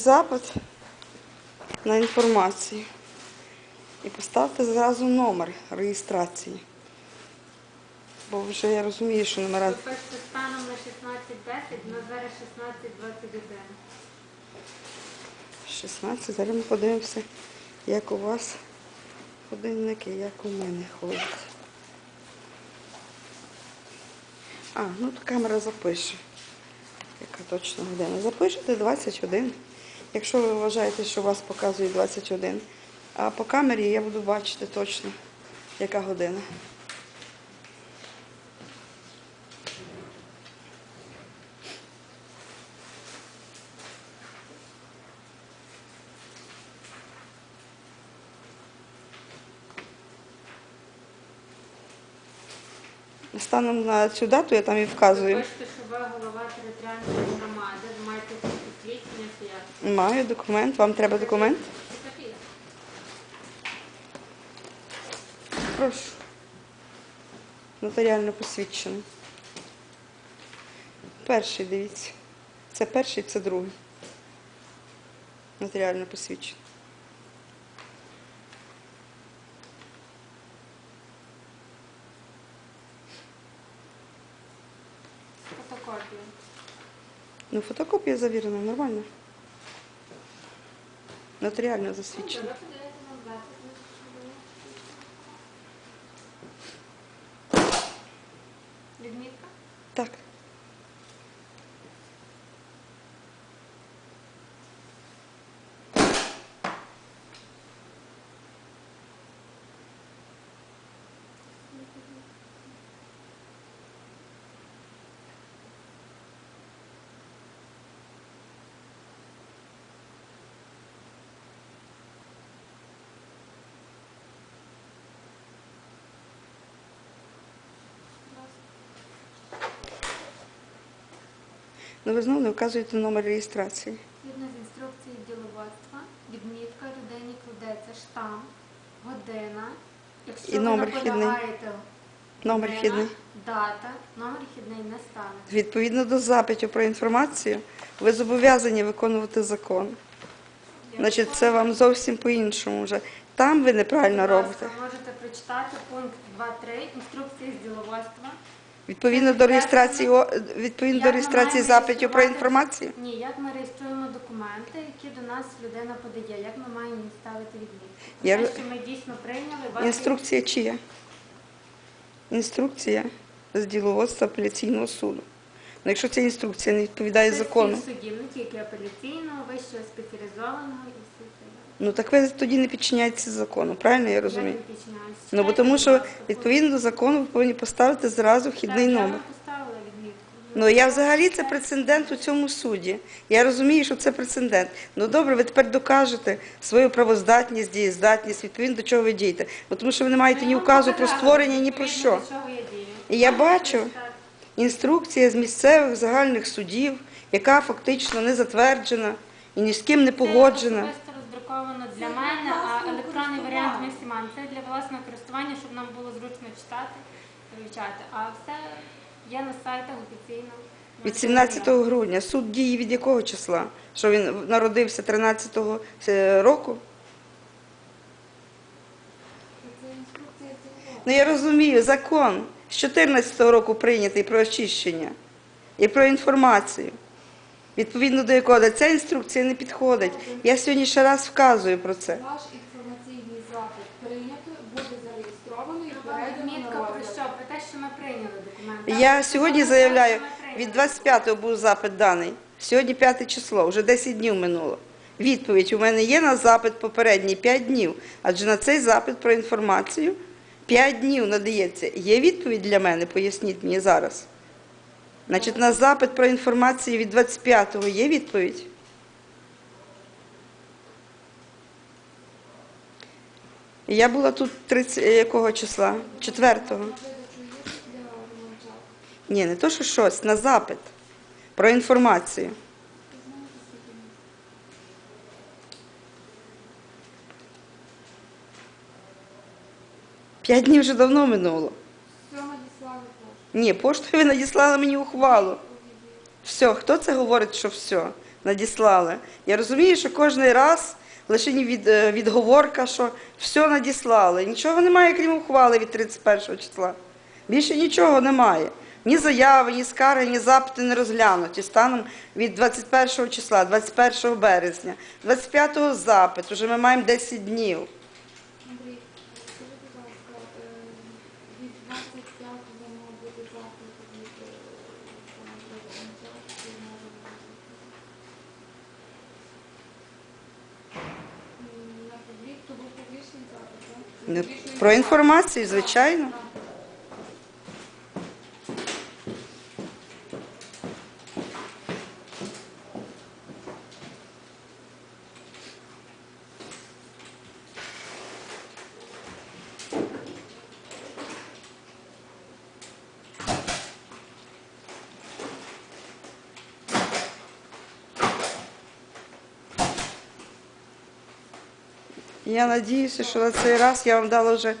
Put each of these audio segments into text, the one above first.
запит на інформацію. І поставте зразу номер реєстрації. Бо вже я розумію, що номера. Ви пишете станом на 16.10, на зараз 16.21. 16. Зараз ми подивимося, як у вас годинники, як у мене ходять. А, ну то камера запише. Яка точно година. Запишете 21. Якщо ви вважаєте, що вас показує 21. А по камері я буду бачити точно, яка година. Станом на цю дату я там і вказую. пишете, що голова територіальної громади, ви маєте посвідчення чи як? Маю документ. Вам треба документ? Прошу. Нотаріально посвідчений. Перший, дивіться. Це перший, це другий. Нотаріально посвідчений. Фотокопію. Ну, фотокопія завірена, нормально. Нотаріально засвідчена. Ви подаєте нам запит, ми Відмітка? Так. Ну, ви знову не вказуєте номер реєстрації. Згідно з інструкції діловодства, відмітка людині кладеться штамп, година. Якщо І ви номер вхідний. наполягаєте Номер година, вхідний. Дата, номер вхідний не стане. Відповідно до запитів про інформацію, ви зобов'язані виконувати закон. Значить, це вам зовсім по-іншому вже. Там ви неправильно робите. Можете прочитати пункт 2.3 інструкції з діловодства. Відповідно до реєстрації відповідно до реєстрації запитів про інформацію. Ні, як ми реєструємо документи, які до нас людина подає, як ми маємо ставити відмітку. Я Те, що ми дійсно прийняли, ваші- Інструкція чия? Інструкція з діловодства апеляційного суду. Ну, якщо ця інструкція не відповідає закону, судів, не тільки апеляційного, вищого спеціалізованого і всіх ну так ви тоді не підчиняєтеся закону, правильно я розумію? Я не. Ну бо тому що відповідно до закону ви повинні поставити зразу вхідний номер. Ну я взагалі це прецедент у цьому суді. Я розумію, що це прецедент. Ну добре, ви тепер докажете свою правоздатність, дієздатність, відповідно до чого ви дієте. Бо тому що ви не маєте ні Ну, вам указу про створення, ні про що. І я бачу. Інструкція з місцевих загальних судів, яка фактично не затверджена і ні з ким не Це погоджена. особисто роздруковано для мене, а варіант ми всі маємо. Це для власного користування, щоб нам було зручно читати, вивчати. А все є на сайтах офіційно. Від 17 грудня суд діє від якого числа? Що він народився 13-го року? Ну я розумію, закон з 14 року прийнятий про очищення і про інформацію. Відповідно до якого ця інструкція не підходить. Я сьогодні ще раз вказую про це. Ваш інформаційний запит прийнято, буде зареєстровано і передано Відмітка на про розгляд. Що? Ми прийняли документи. Я сьогодні заявляю, від 25-го був запит даний. Сьогодні 5 число, вже 10 днів минуло. Відповідь у мене є на запит попередній 5 днів, адже на цей запит про інформацію 5 днів надається. Є відповідь для мене, поясніть мені зараз. Значить, на запит про інформацію від 25-го є відповідь? Я була тут 30, якого числа? 4-го. На видачу є для Романчак. Ні, не то, що щось, на запит про інформацію. П'ять днів вже давно минуло. Ні, поштою ви надіслали мені ухвалу. Все, хто це говорить, що все? надіслали. Я розумію, що кожен раз лише від, е, відговорка, що все надіслали. Нічого немає, крім ухвали від 31 числа. Більше нічого немає. Ні заяви, ні скарги, ні запити не розглянуті станом від 21 числа, 21 березня, 25 запит, уже ми маємо 10 днів. Андрій, скажи, будь ласка, е, від 25-го мав бути запит від е, пана Кривенця, чи може на публік, то був публічний запит, так? Ну, Публічний Про запит. інформацію, звичайно. Так. Я надіюся, що на цей раз я вам дала вже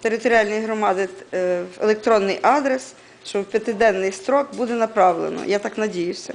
територіальної громади е, електронний адрес, що в п'ятиденний строк буде направлено. Я так надіюся.